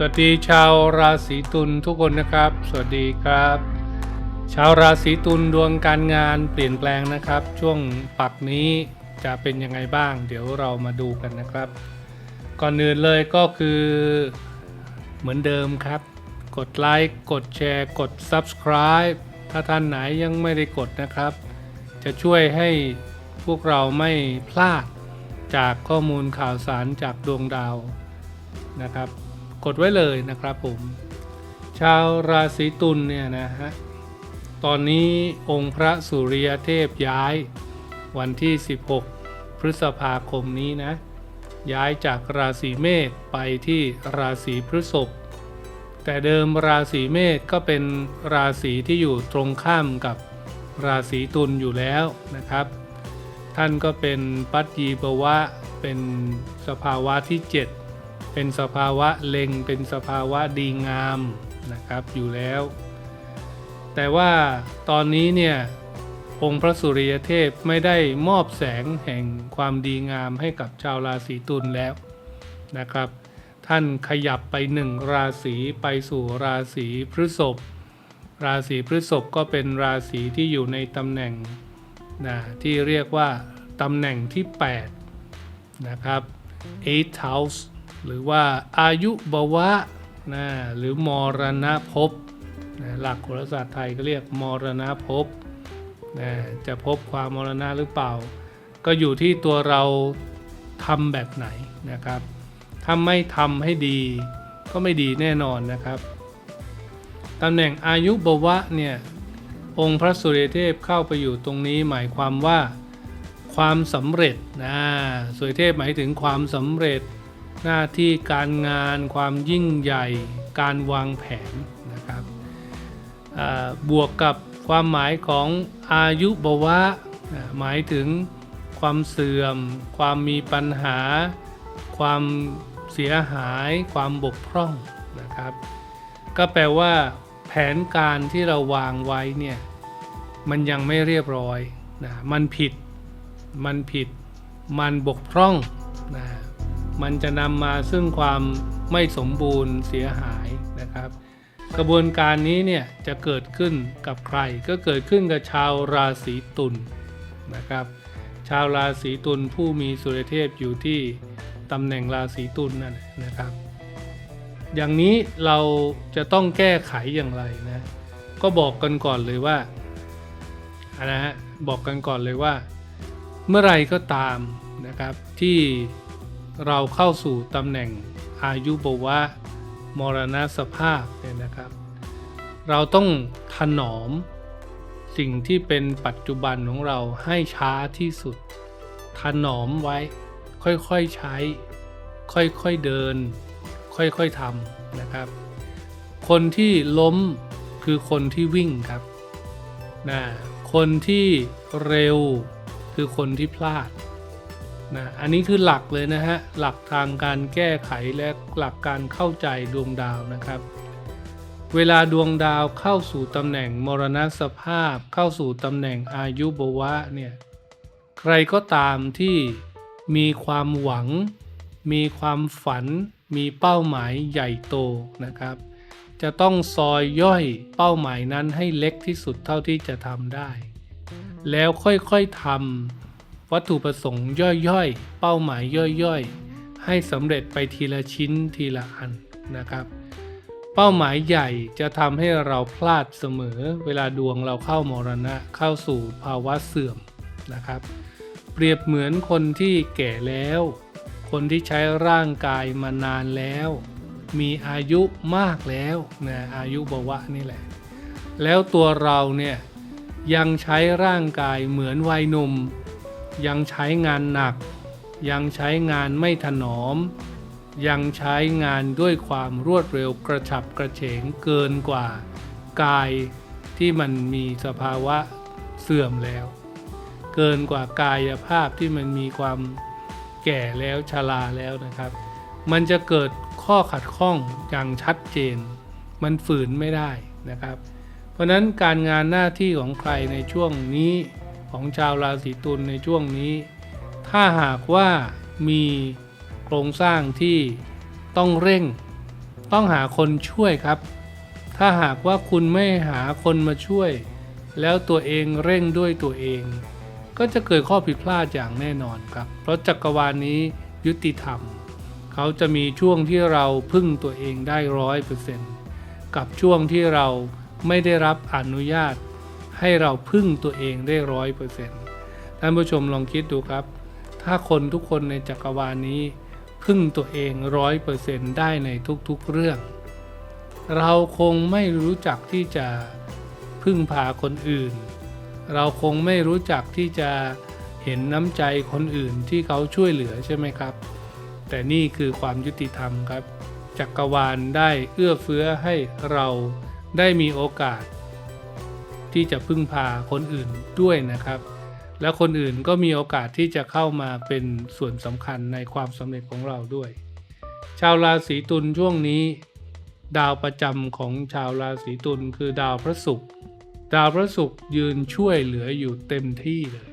สวัสดีชาวราศีตุลทุกคนนะครับ สวัสดีครับ ชาวราศีตุลดวงการงานเปลี่ยนแปลงนะครับ ช่วงปักนี้จะเป็นยังไงบ้าง เดี๋ยวเรามาดูกันนะครับ ก่อนอื่นเลยก็คือเหมือนเดิมครับ กดไลค์กดแชร์ กด Subscribe ถ้าท่านไหนยังไม่ได้กดนะครับ จะช่วยให้พวกเราไม่พลาดจากข้อมูลข่าวสารจากดวงดาวนะครับ กดไว้เลยนะครับผม ชาวราศีตุลเนี่ยนะฮะตอนนี้องค์พระสุริยเทพย้ายวันที่ 16 พฤษภาคมนี้นะ ย้ายจากราศีเมษไปที่ราศีพฤษภแต่เดิมราศีเมษก็เป็นราศีที่อยู่ตรงข้ามกับราศีตุลอยู่แล้วนะครับ ท่านก็เป็นปัจจีปวะเป็นสภาวะที่ 7 เป็นสภาวะเล็งเป็นสภาวะดีงามนะครับอยู่แล้ว แต่ว่าตอนนี้เนี่ยองค์พระสุริยเทพไม่ได้มอบแสงแห่งความดีงามให้กับชาวราศีตุลแล้วนะครับ ท่านขยับไปหนึ่งราศีไปสู่ราศีพฤษภราศีพฤษภก็เป็นราศีที่อยู่ในตำแหน่งนะที่เรียกว่าตำแหน่งที่ 8 นะครับ eight house หรือว่าอายุบวะนะหรือมรณภพนะหลักโหราศาสตร์ไทยก็เรียกมรณภพนะจะพบความมรณะหรือเปล่า ก็อยู่ที่ตัวเราทำแบบไหนนะครับถ้าไม่ทำให้ดีก็ไม่ดีแน่นอนนะครับตำแหน่งอายุบวะเนี่ยองค์พระสุริเทพเข้าไปอยู่ตรงนี้หมายความว่าความสำเร็จนะสุริเทพหมายถึงความสำเร็จ หน้าที่การงานความยิ่งใหญ่ การวางแผนนะครับบวกกับความหมายของอายุบวะ หมายถึงความเสื่อม ความมีปัญหา ความเสียหาย ความบกพร่องนะครับ ก็แปลว่า แผนการที่เราวางไว้เนี่ยมันยังไม่เรียบร้อยนะมันผิด มันผิด มันบกพร่องนะ มันจะนำมาซึ่งความไม่สมบูรณ์เสียหายนะครับ กระบวนการนี้เนี่ยจะเกิดขึ้นกับใครก็เกิดขึ้นกับชาวราศีตุลนะครับ ชาวราศีตุลผู้มีสุริเทพอยู่ที่ตำแหน่งราศีตุลนั่นนะครับ อย่างนี้เราจะต้องแก้ไขอย่างไรนะก็บอกกันก่อนเลยว่าอะนะฮะบอกกันก่อนเลยว่า เมื่อไรก็ตามนะครับที่ เราเข้าสู่ตำแหน่งอายุบวะมรณสภาพเนี่ยนะครับ เราต้องถนอมสิ่งที่เป็นปัจจุบันของเราให้ช้าที่สุด ถนอมไว้ ค่อยๆใช้ ค่อยๆเดิน ค่อยๆทำนะครับ คนที่ล้มคือคนที่วิ่งครับนะคนที่เร็วคือคนที่พลาด นะอันนี้คือหลักเลยนะฮะ หลักทางการแก้ไขและหลักการเข้าใจดวงดาวนะครับ เวลาดวงดาวเข้าสู่ตำแหน่งมรณสภาพ เข้าสู่ตำแหน่งอายุบวะเนี่ย ใครก็ตามที่มีความหวัง มีความฝัน มีเป้าหมายใหญ่โตนะครับ จะต้องซอยย่อยเป้าหมายนั้นให้เล็กที่สุดเท่าที่จะทำได้ แล้วค่อยๆทำ วัตถุประสงค์ย่อยๆ เป้าหมายย่อยๆ ให้สำเร็จไปทีละชิ้นทีละอันนะครับ เป้าหมายใหญ่จะทำให้เราพลาดเสมอ เวลาดวงเราเข้ามรณะเข้าสู่ภาวะเสื่อมนะครับ เปรียบเหมือนคนที่แก่แล้ว คนที่ใช้ร่างกายมานานแล้ว มีอายุมากแล้วนะอายุบวะนี่แหละ แล้วตัวเราเนี่ยยังใช้ร่างกายเหมือนวัยหนุ่ม ยังใช้งานหนัก ยังใช้งานไม่ถนอม ยังใช้งานด้วยความรวดเร็วกระฉับกระเฉงเกินกว่ากายที่มันมีสภาวะเสื่อมแล้ว เกินกว่ากายภาพที่มันมีความแก่แล้วชราแล้วนะครับ มันจะเกิดข้อขัดข้องอย่างชัดเจน มันฝืนไม่ได้นะครับ เพราะนั้นการงานหน้าที่ของใครในช่วงนี้ ของชาวราศีตุลในช่วงนี้ ถ้าหากว่ามีโครงสร้างที่ต้องเร่ง ต้องหาคนช่วยครับ ถ้าหากว่าคุณไม่หาคนมาช่วย แล้วตัวเองเร่งด้วยตัวเอง ก็จะเกิดข้อผิดพลาดอย่างแน่นอนครับ เพราะจักรวาลนี้ยุติธรรม เขาจะมีช่วงที่เราพึ่งตัวเองได้ร้อยเปอร์เซ็นต์กับช่วงที่เราไม่ได้รับอนุญาต ให้เราพึ่งตัวเองได้ร้อยเปอร์เซ็นต์ท่านผู้ชมลองคิดดูครับ ถ้าคนทุกคนในจักรวาลนี้ พึ่งตัวเองร้อยเปอร์เซ็นต์ได้ในทุกๆเรื่อง เราคงไม่รู้จักที่จะพึ่งพาคนอื่น เราคงไม่รู้จักที่จะเห็นน้ำใจคนอื่นที่เขาช่วยเหลือใช่ไหมครับ แต่นี่คือความยุติธรรมครับ จักรวาลได้เอื้อเฟื้อให้เราได้มีโอกาส ที่จะพึ่งพาคนอื่นด้วยนะครับ และคนอื่นก็มีโอกาสที่จะเข้ามาเป็นส่วนสำคัญในความสำเร็จของเราด้วย ชาวราศีตุลช่วงนี้ ดาวประจำของชาวราศีตุลคือดาวพระศุกร์ดาวพระศุกร์ยืนช่วยเหลืออยู่เต็มที่เลย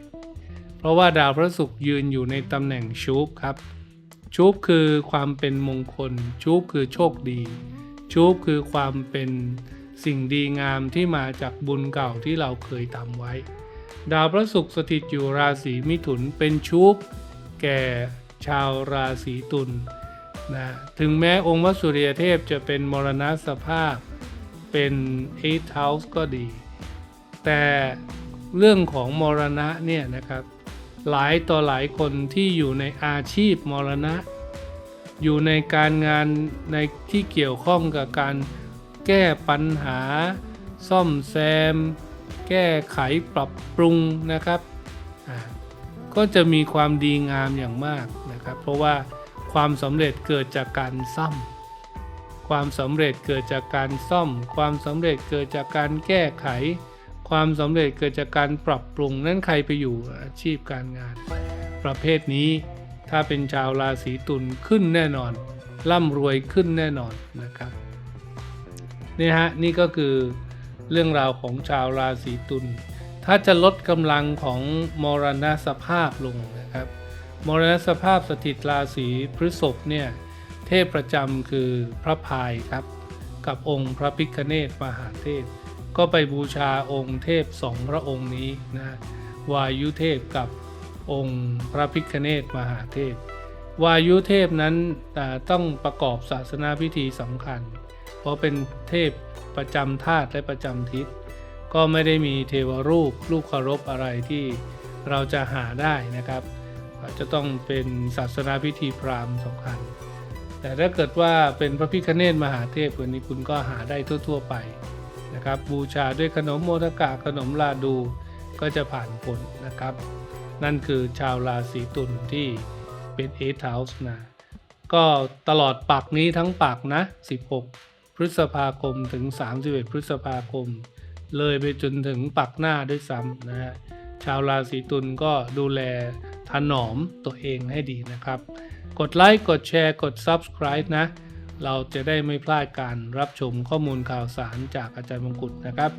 เพราะว่าดาวพระศุกร์ยืนอยู่ในตำแหน่งชูบครับ ชูบคือความเป็นมงคล ชูบคือโชคดี ชูบคือความเป็น สิ่งดีงามที่มาจากบุญเก่าที่เราเคยทำไว้ ดาวพระศุกร์สถิตอยู่ราศีมิถุนเป็นชูบแก่ชาวราศีตุลนะถึงแม้องค์วสุริยเทพจะเป็นมรณะสภาพเป็น eight house ก็ดี แต่เรื่องของมรณะเนี่ยนะครับ หลายต่อหลายคนที่อยู่ในอาชีพมรณะ อยู่ในการงานในที่เกี่ยวข้องกับการ แก้ปัญหา ซ่อมแซม แก้ไขปรับปรุงนะครับ ก็จะมีความดีงามอย่างมากนะครับ เพราะว่าความสำเร็จเกิดจากการซ่อม ความสำเร็จเกิดจากการซ่อม ความสำเร็จเกิดจากการแก้ไข ความสำเร็จเกิดจากการปรับปรุง นั่นใครไปอยู่อาชีพการงาน ประเภทนี้ถ้าเป็นชาวราศีตุลขึ้นแน่นอน ร่ำรวยขึ้นแน่นอนนะครับ นี่ฮะนี่ก็คือเรื่องราวของชาวราศีตุล ถ้าจะลดกำลังของมรณสภาพลงนะครับ มรณสภาพสถิตราศีพฤษภเนี่ยเทพประจำคือพระพายครับ กับองค์พระพิคเนตมหาเทพ ก็ไปบูชาองค์เทพสองพระองค์นี้นะวายุเทพกับองค์พระพิคเนตมหาเทพ วายุเทพนั้นต้องประกอบศาสนาพิธีสำคัญ เพราะเป็นเทพประจำธาตุและประจำทิศ ก็ไม่ได้มีเทวรูปรูปเคารพอะไรที่เราจะหาได้นะครับ จะต้องเป็นศาสนาพิธีพราหมณ์สำคัญ แต่ถ้าเกิดว่าเป็นพระพิคเนตมหาเทพวันนี้คุณก็หาได้ทั่ว ๆ ไปนะครับ บูชาด้วยขนมโมทกะขนมลาดูก็จะผ่านผลนะครับ นั่นคือชาวราศีตุลที่ เป็นเอทเฮาส์นะ ก็ตลอดปักนี้ทั้งปักนะ 16 พฤษภาคมถึง 31 พฤษภาคม เลยไปจนถึงปักหน้าด้วยซ้ำนะฮะ ชาวราศีตุลก็ดูแลถนอมตัวเองให้ดีนะครับ กดไลค์ กดแชร์ กด Subscribe นะ เราจะได้ไม่พลาดการรับชมข้อมูลข่าวสารจากอาจารย์มงกุฎนะครับ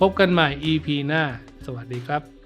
พบกันใหม่ EP หน้า สวัสดีครับ